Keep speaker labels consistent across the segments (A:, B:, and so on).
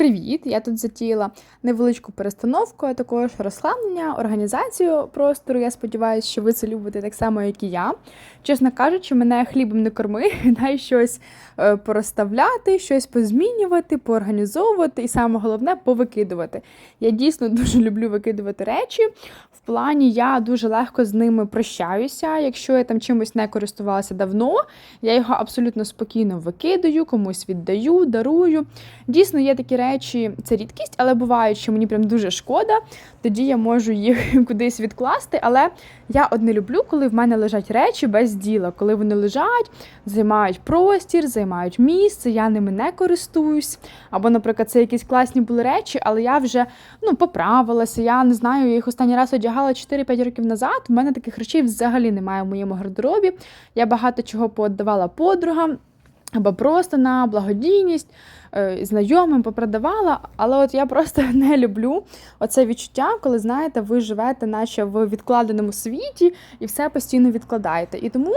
A: Привіт! Я тут затіяла невеличку перестановку, а також розслаблення, організацію простору. Я сподіваюся, що ви це любите так само, як і я. Чесно кажучи, мене хлібом не корми, дай щось е, порозставляти, щось позмінювати, поорганізовувати і саме головне повикидувати. Я дійсно дуже люблю викидувати речі. В плані я дуже легко з ними прощаюся. Якщо я там чимось не користувалася давно, я його абсолютно спокійно викидаю, комусь віддаю, дарую. Дійсно, є такі речі, це рідкість, але бувають, що мені прям дуже шкода. Тоді я можу їх кудись відкласти. Але я одне люблю, коли в мене лежать речі без діла, коли вони лежать, займають простір, займають місце, я ними не користуюсь. Або, наприклад, це якісь класні були речі, але я вже ну, поправилася. Я не знаю, я їх останній раз одягала 4-5 років назад. У мене таких речей взагалі немає в моєму гардеробі. Я багато чого пооддавала подругам. Або просто на благодійність е, знайомим попродавала. Але от я просто не люблю оце відчуття, коли знаєте, ви живете, наче в відкладеному світі, і все постійно відкладаєте. І тому,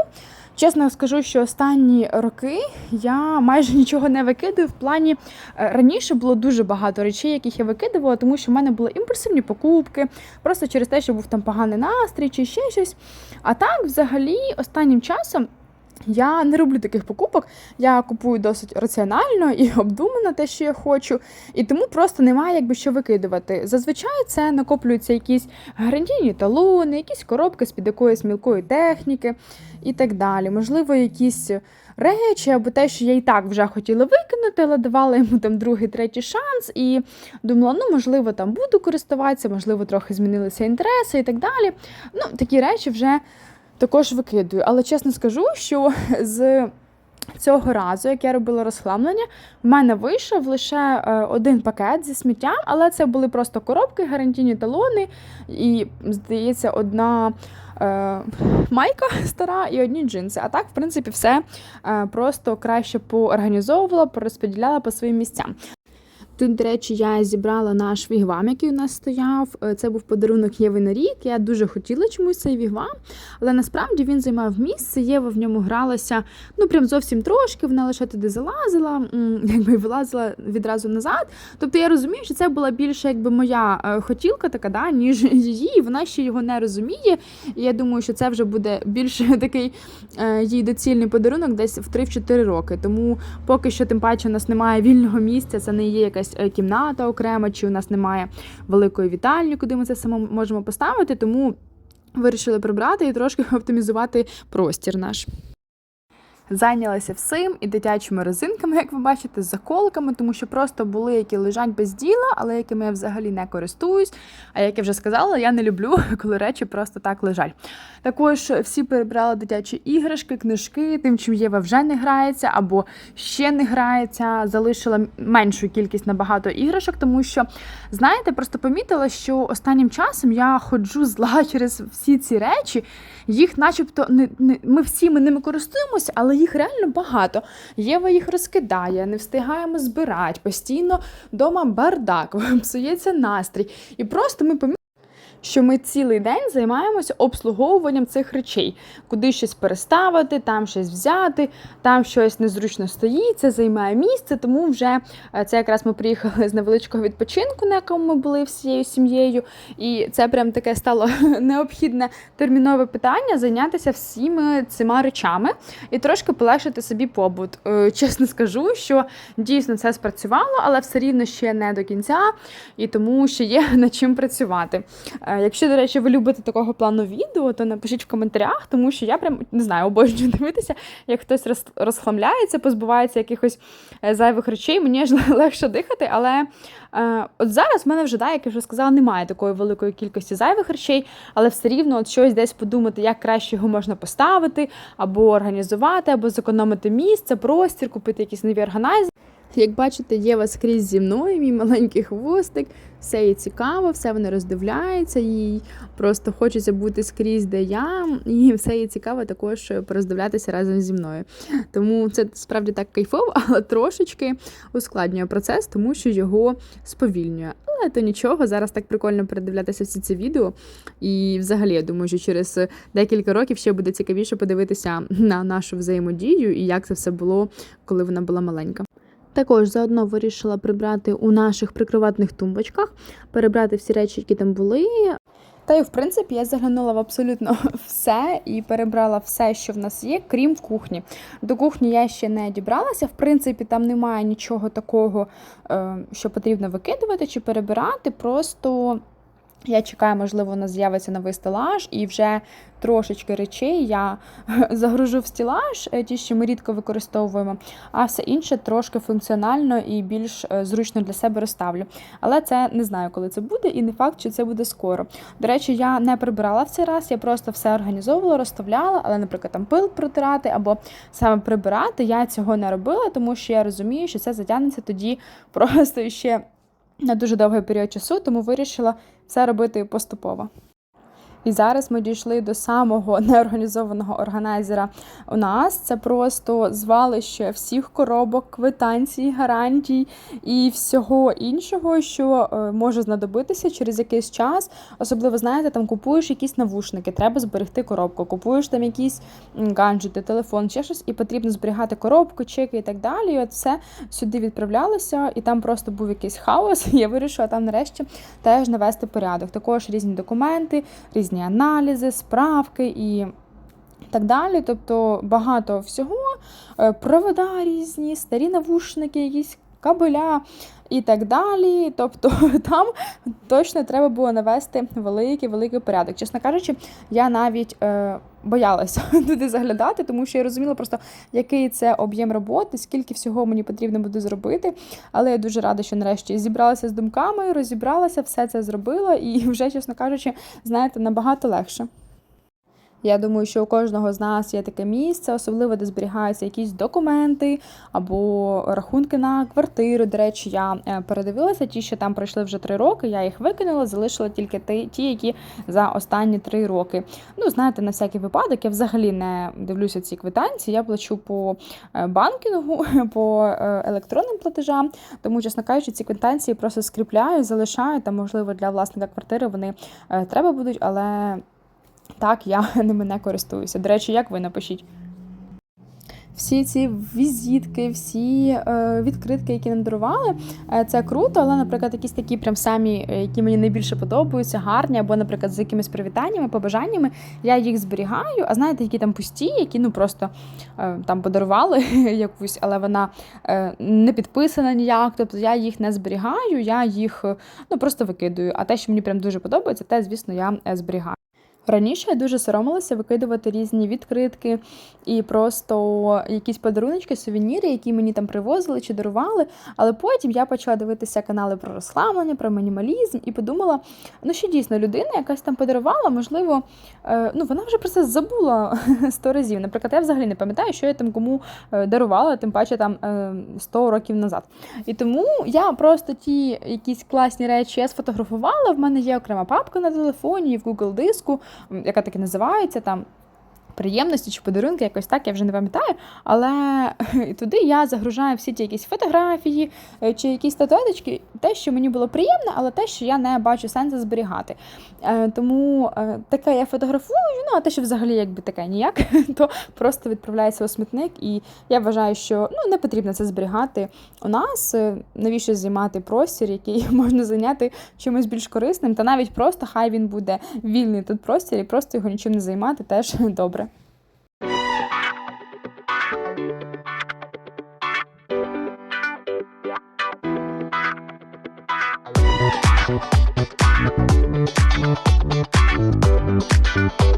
A: чесно скажу, що останні роки я майже нічого не викидаю. В плані е, раніше було дуже багато речей, яких я викидувала, тому що в мене були імпульсивні покупки, просто через те, що був там поганий настрій чи ще щось. А так, взагалі, останнім часом. Я не роблю таких покупок. Я купую досить раціонально і обдумано те, що я хочу, і тому просто немає якби що викидувати. Зазвичай це накоплюються якісь гарантійні талони, якісь коробки з під якоїсь мілкої техніки і так далі. Можливо, якісь речі або те, що я і так вже хотіла викинути, але давала йому там другий, третій шанс, і думала, ну можливо, там буду користуватися, можливо, трохи змінилися інтереси і так далі. Ну, такі речі вже також викидую. Але чесно скажу, що з цього разу, як я робила розхламлення, в мене вийшов лише е, один пакет зі сміттям, але це були просто коробки, гарантійні талони, і, здається, одна. е, Майка стара і одні джинси. А так, в принципі, все е, просто краще поорганізовувала, порозподіляла по своїм місцям. Тут, до речі, я зібрала наш вігвам, який у нас стояв. Е, Це був подарунок Єви на рік. Я дуже хотіла чомусь цей вігвам, але насправді він займав місце. Єва в ньому гралася ну прям зовсім трошки. Вона лише туди залазила, якби вилазила відразу назад. Тобто я розумію, що це була більше якби моя е, хотілка, така да, ніж її. Вона ще його не розуміє. І я думаю, що це вже буде більше такий е, їй доцільний подарунок десь в 3-4 роки. Тому поки що, тим паче, у нас немає вільного місця, це не є якась е, кімната окрема, чи у нас немає великої вітальні, куди ми це саме можемо поставити. Тому вирішили прибрати і трошки оптимізувати простір наш. Зайнялася всім і дитячими резинками, як ви бачите, з заколками, тому що просто були, які лежать без діла, але якими я взагалі не користуюсь. А як я вже сказала, я не люблю, коли речі просто так лежать. Також всі перебрали дитячі іграшки, книжки, тим, чим Єва вже не грається, або ще не грається. Залишила меншу кількість набагато іграшок, тому що, знаєте, просто помітила, що останнім часом я ходжу зла через всі ці речі. Їх, начебто, не, не ми всі ми ними користуємося, але їх реально багато. Єва їх розкидає, не встигаємо збирати. Постійно вдома бардак, псується настрій. І просто ми помітили, що ми цілий день займаємося обслуговуванням цих речей, куди щось переставити, там щось взяти, там щось незручно стоїть, це займає місце. Тому вже е, це якраз ми приїхали з невеличкого відпочинку, на якому ми були всією сім'єю. І це прям таке стало необхідне термінове питання зайнятися всіми цими речами і трошки полегшити собі побут. Е, Чесно скажу, що дійсно це спрацювало, але все рівно ще не до кінця, і тому ще є над чим працювати. Е, Якщо, до речі, ви любите такого плану відео, то напишіть в коментарях, тому що я прям не знаю, обожнюю дивитися, як хтось розхламляється, позбувається якихось е, зайвих речей. Мені ж легше дихати, але е, от зараз в мене вже, да, як я вже сказала, немає такої великої кількості зайвих речей, але все рівно от щось десь подумати, як краще його можна поставити, або організувати, або зекономити місце, простір, купити якісь нові органайзери. Як бачите, Єва скрізь зі мною, мій маленький хвостик, все їй цікаво, все вона роздивляється, їй просто хочеться бути скрізь, де я, і все їй цікаво також пороздивлятися разом зі мною. Тому це справді так кайфово, але трошечки ускладнює процес, тому що його сповільнює. Але то нічого, зараз так прикольно передивлятися всі ці відео. І взагалі, я думаю, що через декілька років ще буде цікавіше подивитися на нашу взаємодію і як це все було, коли вона була маленька. Також заодно вирішила прибрати у наших прикроватних тумбочках, перебрати всі речі, які там були. Та й в принципі я заглянула в абсолютно все і перебрала все, що в нас є, крім кухні. До кухні я ще не дібралася. В принципі, там немає нічого такого, е, що потрібно викидувати чи перебирати. Просто я чекаю, можливо, у нас з'явиться новий стелаж, і вже трошечки речей я загружу в стелаж, е, ті, що ми рідко використовуємо, а все інше трошки функціонально і більш е, зручно для себе розставлю. Але це не знаю, коли це буде, і не факт, що це буде скоро. До речі, я не прибирала в цей раз, я просто все організовувала, розставляла, але, наприклад, там пил протирати або саме прибирати, я цього не робила, тому що я розумію, що це затягнеться тоді просто ще на дуже довгий період часу, тому вирішила все робити поступово. І зараз ми дійшли до самого неорганізованого органайзера у нас. Це просто звалище всіх коробок, квитанцій, гарантій і всього іншого, що е, може знадобитися через якийсь час. Особливо, знаєте, там купуєш якісь навушники, треба зберегти коробку, купуєш там якісь м, гаджети, телефон, ще щось, і потрібно зберігати коробку, чеки і так далі. І от все сюди відправлялося, і там просто був якийсь хаос. Я вирішила там нарешті теж навести порядок. Також різні документи, різні аналізи, справки і. Так далі, тобто багато всього, е, провода різні, старі навушники, якісь кабеля і так далі. Тобто там точно треба було навести великий великий порядок. Чесно кажучи, я навіть е, боялася туди заглядати, тому що я розуміла просто, який це об'єм роботи, скільки всього мені потрібно буде зробити. Але я дуже рада, що нарешті зібралася з думками, розібралася, все це зробила, і вже, чесно кажучи, знаєте, набагато легше. Я думаю, що у кожного з нас є таке місце, особливо де зберігаються якісь документи або рахунки на квартиру. До речі, я е, передивилася ті, що там пройшли вже три роки. Я їх викинула, залишила тільки ті, які за останні три роки. Ну, знаєте, на всякий випадок я взагалі не дивлюся ці квитанції. Я плачу по е, банкінгу, по е, електронним платежам. Тому, чесно кажучи, ці квитанції просто скріпляю, залишаю. Там, можливо, для власника квартири вони треба будуть, але. Так, я ними не користуюся. До речі, як ви напишіть? Всі ці візитки, всі е, відкритки, які нам дарували, е, це круто, але, наприклад, якісь такі прям самі, е, які мені найбільше подобаються, гарні, або, наприклад, з якимись привітаннями, побажаннями, я їх зберігаю. А знаєте, які там пусті, які ну просто там подарували якусь, але вона не підписана ніяк. Тобто я їх не зберігаю, я їх ну просто викидаю. А те, що мені прям дуже подобається, те, звісно, я зберігаю. Раніше я дуже соромилася викидувати різні відкритки і просто якісь подаруночки, сувеніри, які мені там привозили чи дарували. Але потім я почала дивитися канали про розслаблення, про мінімалізм і подумала, ну що дійсно людина якась там подарувала, можливо, е, ну вона вже про це забула сто разів. Наприклад, я взагалі не пам'ятаю, що я там кому е, дарувала, тим паче там е, 100 років назад. І тому я просто ті якісь класні речі я сфотографувала. В мене є окрема папка на телефоні, в Google диску яка так і називається там. Приємності чи подарунки, якось так, я вже не пам'ятаю. Але туди я загружаю всі ті якісь фотографії е, чи якісь статуеточки, те, що мені було приємно, але те, що я не бачу сенсу зберігати. Е, тому е, таке я фотографую, ну а те, що взагалі якби таке ніяк, то просто відправляється у смітник. І я вважаю, що ну, не потрібно це зберігати у нас. Навіщо займати простір, який можна зайняти чимось більш корисним, та навіть просто хай він буде вільний тут простір і просто його нічим не займати, теж добре. Música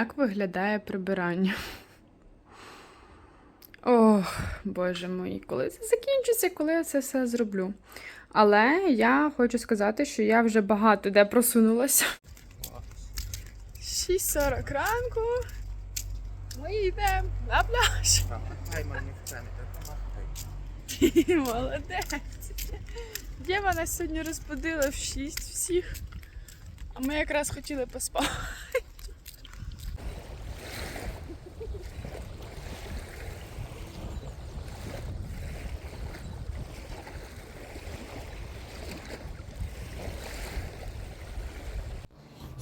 A: Як виглядає прибирання? Ох, боже мій, коли це закінчиться, коли я це все зроблю? Але я хочу сказати, що я вже багато де просунулася. 6.40 ранку. Ми йдемо на пляж. Молодець. Дєва нас сьогодні розбудила в 6 всіх. А ми якраз хотіли поспати.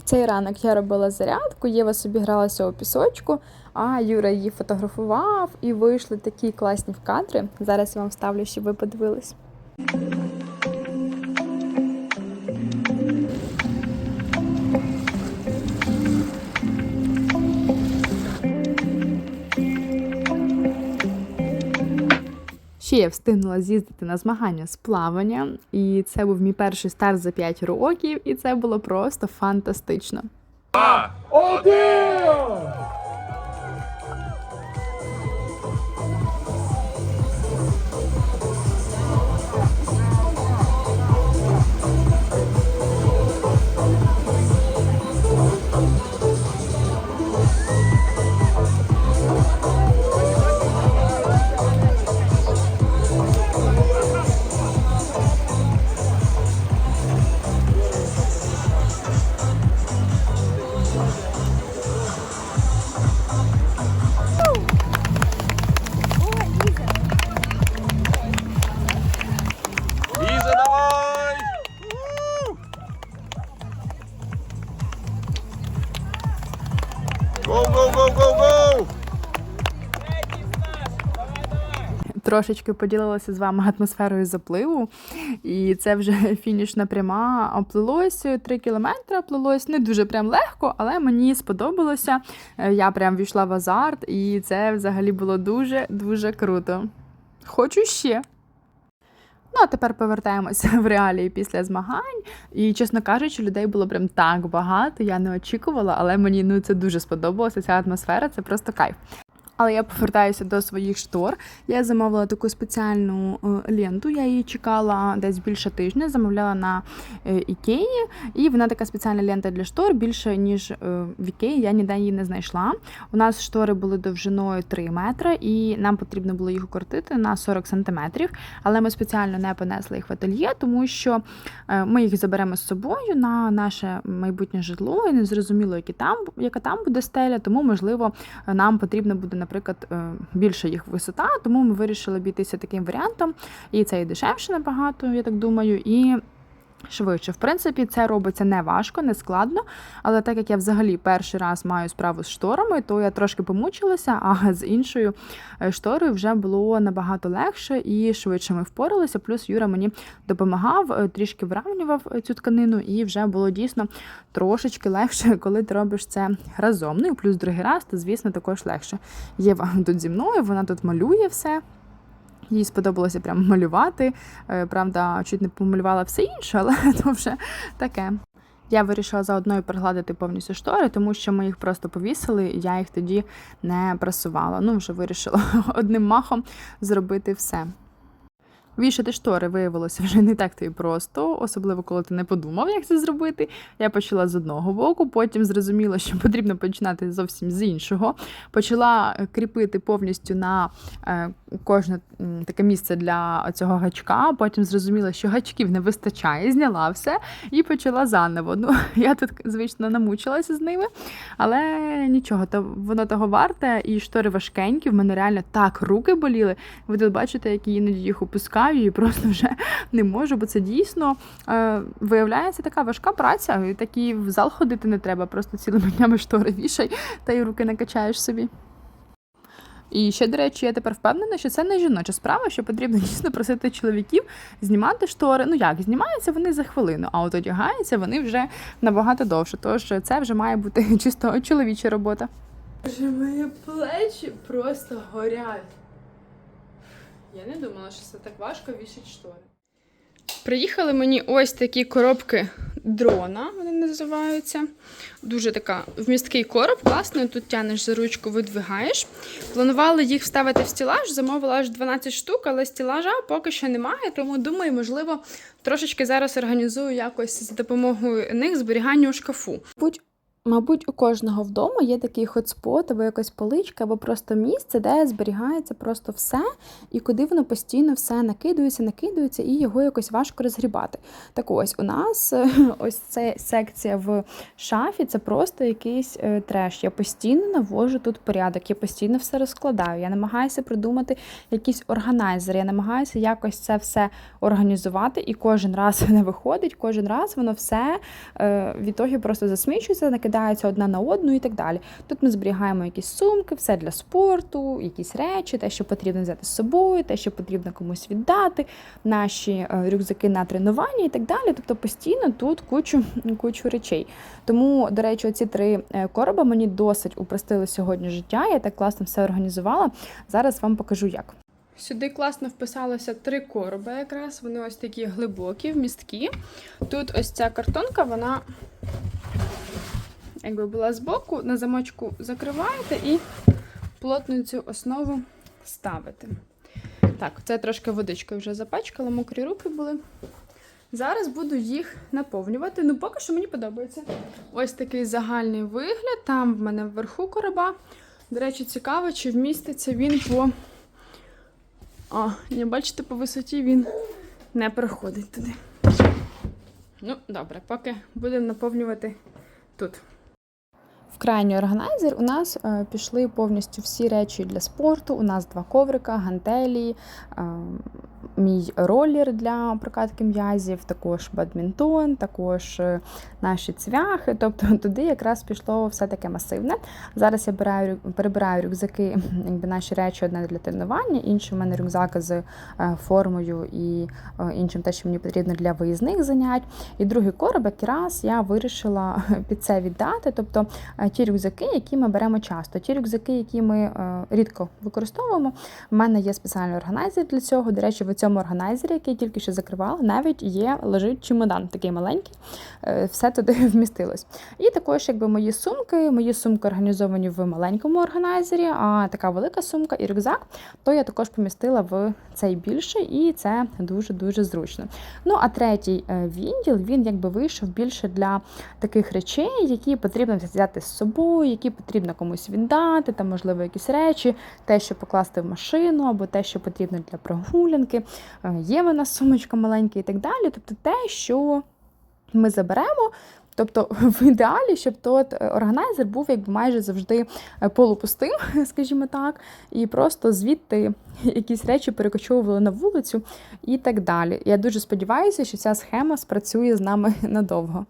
A: Цей ранок я робила зарядку, Єва собі гралася у пісочку, а Юра її фотографував і вийшли такі класні кадри. Зараз я вам вставлю, щоб ви подивились. Ще я встигнула з'їздити на змагання з плавання, і це був мій перший старт за 5 років, і це було просто фантастично.
B: Ліза,
A: Трошечки поділилася з вами атмосферою запливу, і це вже фінішна пряма оплилось 3 кілометри. Оплилось не дуже прям легко, але мені сподобалося. Е, Я прям війшла в азарт, і це взагалі було дуже дуже круто. Хочу ще. Ну, а тепер повертаємося в реалії після змагань. І, чесно кажучи, людей було прям так багато. Я не очікувала, але мені ну це дуже сподобалося. Ця атмосфера це просто кайф. Але я повертаюся до своїх штор. Я замовила таку спеціальну е, ленту. Я її чекала десь більше тижня. Замовляла на е, Ікеї, і вона така спеціальна лента для штор більше ніж е, в Ікеї. Я ніде її не знайшла. У нас штори були довжиною 3 метри, і нам потрібно було їх укоротити на 40 сантиметрів. Але ми спеціально не понесли їх в ательє, тому що ми їх заберемо з собою на наше майбутнє житло, і не зрозуміло, які там яка там буде стеля, тому можливо нам потрібно буде, наприклад, більша більше їх висота, тому ми вирішили обійтися таким варіантом. І це і дешевше набагато, я так думаю, і. Швидше, в принципі, це робиться не важко, не складно. Але так як я взагалі перший раз маю справу з шторами, то я трошки помучилася, а з іншою е, шторою вже було набагато легше і швидше ми впоралися. Плюс Юра мені допомагав, е, трішки вравнював е, цю тканину, і вже було дійсно трошечки легше, коли ти робиш це разом. Ну і плюс другий раз, то звісно також легше. Єва тут зі мною, вона тут малює все. Їй сподобалося прямо малювати. Е, Правда, чуть не помалювала все інше, але то вже таке. Я вирішила заодно і перегладити повністю штори, тому що ми їх просто повісили, і я їх тоді не прасувала. Ну, вже вирішила одним махом зробити все. Вішати штори виявилося вже не так то і просто, особливо коли ти не подумав, як це зробити. Я почала з одного боку, потім зрозуміла, що потрібно починати зовсім з іншого. Почала кріпити повністю на е, кожне таке місце для цього гачка. Потім зрозуміла, що гачків не вистачає, зняла все і почала заново. Ну, я тут, звично, намучилася з ними, але нічого, то воно того варте, і штори важкенькі. В мене реально так руки боліли. Ви тут бачите, як іноді їх опускаю і просто вже не можу, бо це дійсно е, виявляється така важка праця. І такі в зал ходити не треба, просто цілими днями штори вішай та й руки накачаєш собі. І ще, до речі, я тепер впевнена, що це не жіноча справа, що потрібно дійсно просити чоловіків знімати штори. Ну як, знімаються вони за хвилину, а от одягаються вони вже набагато довше. Тож це вже має бути чисто чоловіча робота. Мої плечі просто горять. Я не думала, що це так важко вішати штори. Приїхали мені ось такі коробки дрона, вони називаються. Дуже така вмісткий короб, класний. Тут тянеш за ручку, видвигаєш. Планували їх вставити в стілаж, замовила аж 12 штук, але стілажа поки що немає, тому думаю, можливо, трошечки зараз організую якось за допомогою них зберігання у шкафу. Будь Мабуть, у кожного вдома є такий хотспот, або якась поличка, або просто місце, де зберігається просто все, і куди воно постійно все накидується, накидується, і його якось важко розгрібати. Так ось у нас е, ось ця секція в шафі це просто якийсь е, треш. Я постійно навожу тут порядок, я постійно все розкладаю. Я намагаюся придумати якийсь органайзер, я намагаюся якось це все організувати, і кожен раз не виходить, кожен раз воно все е, в ітогі просто засмічується, накидається одна на одну і так далі. Тут ми зберігаємо якісь сумки, все для спорту, якісь речі, те, що потрібно взяти з собою, те, що потрібно комусь віддати, наші е, рюкзаки на тренування і так далі. Тобто постійно тут кучу, кучу речей. Тому, до речі, ці три е, короби мені досить упростили сьогодні життя. Я так класно все організувала. Зараз вам покажу як. Сюди класно вписалося три короби, якраз вони ось такі глибокі, вмісткі. Тут ось ця картонка, вона якби була збоку, на замочку закриваєте і плотно цю основу ставите. Так, це трошки водичкою вже запачкала, мокрі руки були. Зараз буду їх наповнювати. Ну, поки що мені подобається. Ось такий загальний вигляд. Там в мене вверху короба. До речі, цікаво, чи вміститься він по. О, ні, бачите, по висоті він не проходить туди. Ну, добре, поки будемо наповнювати тут. Крайній органайзер у нас е, пішли повністю всі речі для спорту. У нас два коврика, гантелі, е, мій ролер для прокатки м'язів, також бадмінтон, також е, наші цвяхи. Тобто туди якраз пішло все таке масивне. Зараз я бираю, перебираю рюкзаки, якби наші речі одне для тренування, інший в мене рюкзак з е, формою і е, іншим те, що мені потрібно для виїзних занять. І другий короб якраз я вирішила під це віддати. Тобто ті рюкзаки, які ми беремо часто, ті рюкзаки, які ми рідко використовуємо. У мене є спеціальний органайзер для цього. До речі, в цьому органайзері, який тільки що закривала, навіть є лежить чемодан, такий маленький. Е, Все туди вмістилось. І також, якби мої сумки, мої сумки організовані в маленькому органайзері, а така велика сумка і рюкзак, то я також помістила в цей більший, і це дуже дуже зручно. Ну а третій е, відділ він якби вийшов більше для таких речей, які потрібно взяти з собою, які потрібно комусь віддати, там, можливо, якісь речі, те, що покласти в машину, або те, що потрібно для прогулянки. Е, Є в нас сумочка маленька і так далі. Тобто те, що ми заберемо. Тобто, в ідеалі, щоб тот е, органайзер був якби майже завжди е, полупустим, скажімо так, і просто звідти якісь речі перекочовували на вулицю і так далі. Я дуже сподіваюся, що ця схема спрацює з нами надовго.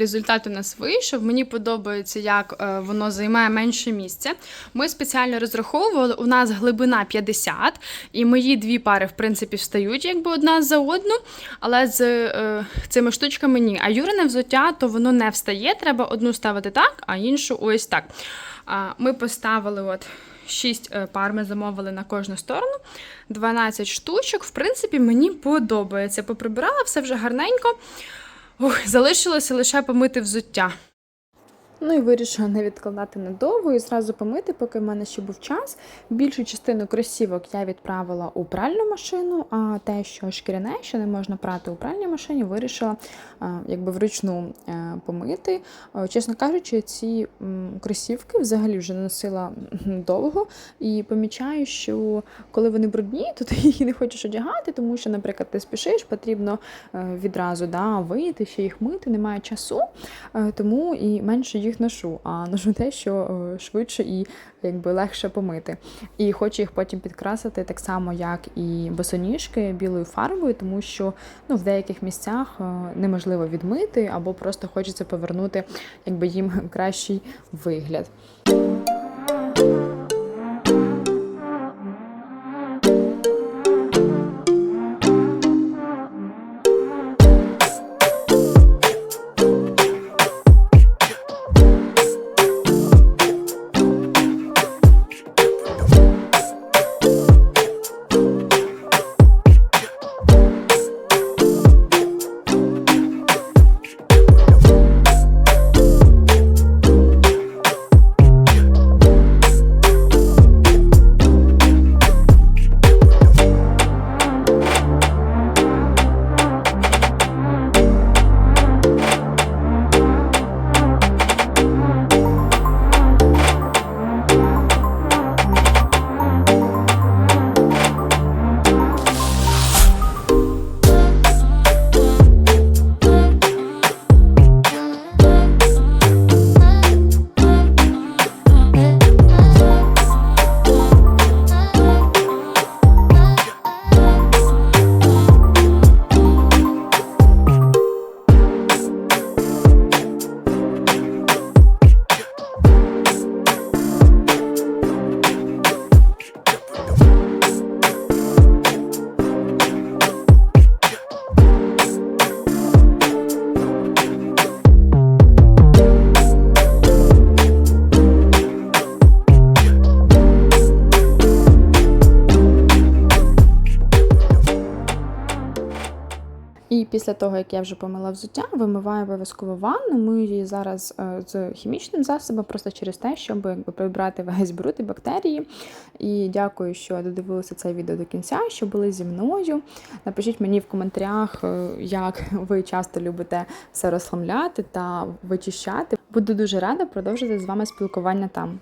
A: Результат у нас вийшов. Мені подобається, як е, воно займає менше місця. Ми спеціально розраховували, у нас глибина 50, і мої дві пари, в принципі, встають якби одна за одну, але з е, цими штучками ні. А Юрине взуття, то воно не встає. Треба одну ставити так, а іншу ось так. Ми поставили от. 6 пар ми замовили на кожну сторону, 12 штучок. В принципі, мені подобається. Поприбирала все вже гарненько. Ух, залишилося лише помити взуття. Ну і вирішила не відкладати надовго і зразу помити, поки в мене ще був час. Більшу частину кросівок я відправила у пральну машину, а те, що шкіряне, що не можна прати у пральній машині, вирішила якби вручну е, помити. Е, Чесно кажучи, ці кросівки взагалі вже носила довго і помічаю, що коли вони брудні, то ти їх не хочеш одягати, тому що, наприклад, ти спішиш, потрібно е, відразу да, вийти, ще їх мити, немає часу, тому і менше їх ношу, а ношу те, що е, швидше і якби легше помити. І хочу їх потім підкрасити так само, як і босоніжки білою фарбою, тому що ну, в деяких місцях е, неможливо відмити, або просто хочеться повернути якби їм кращий вигляд. Після того, як я вже помила взуття, вимиваю обов'язково ванну. Мию її зараз е, з хімічним засобом, просто через те, щоб якби, прибрати весь бруд і бактерії. І дякую, що додивилися це відео до кінця, що були зі мною. Напишіть мені в коментарях, е, як ви часто любите все розхламляти та вичищати. Буду дуже рада продовжити з вами спілкування там.